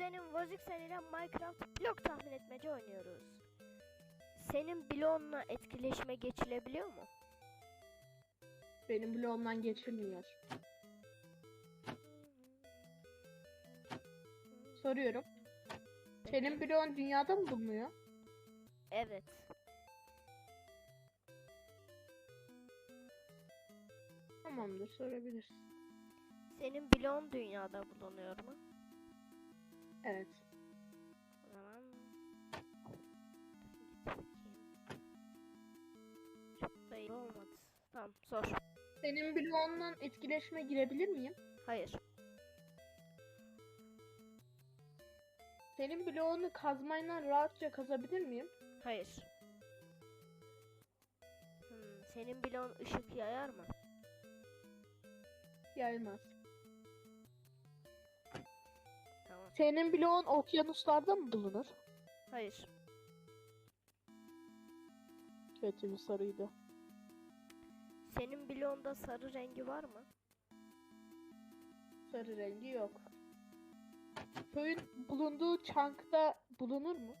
Kuzenim Vozik ile Minecraft blok tahmin etmece oynuyoruz. Senin bloğunla etkileşime geçilebiliyor mu? Benim bloğumdan geçilmiyor. Soruyorum. Senin bloğun dünyada mı bulunuyor? Evet. Tamamdır sorabilirsin. Senin bloğun dünyada bulunuyor mu? Evet. O zaman git bakayım. Çok da iyi olmadı. Tamam sor. Senin bloğundan etkileşime girebilir miyim? Hayır. Senin bloğunu kazmayla rahatça kazabilir miyim? Hayır. Hmm, senin bloğun ışık yayar mı? Yaymaz. Senin bloğun okyanuslarda mı bulunur? Hayır. Kötü bir soruydu. Senin bloğunda sarı rengi var mı? Sarı rengi yok. Köyün bulunduğu çankta bulunur mu?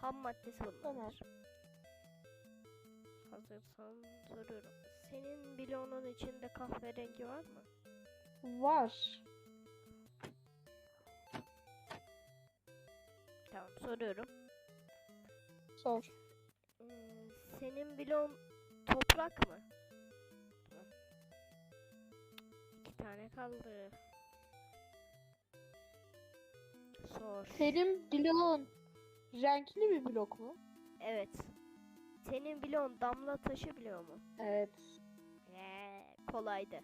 Ham maddesi bulunur. Tamam. Hazırsan soruyorum. Senin bloğunun içinde kahverengi var mı? Var. Tamam soruyorum. Sor. Hmm, senin bloğun toprak mı? İki tane kaldı. Sor. Senin bloğun renkli bir blok mu? Evet. Senin bloğun damla taşı biliyor mu? Evet. Eee, kolaydı.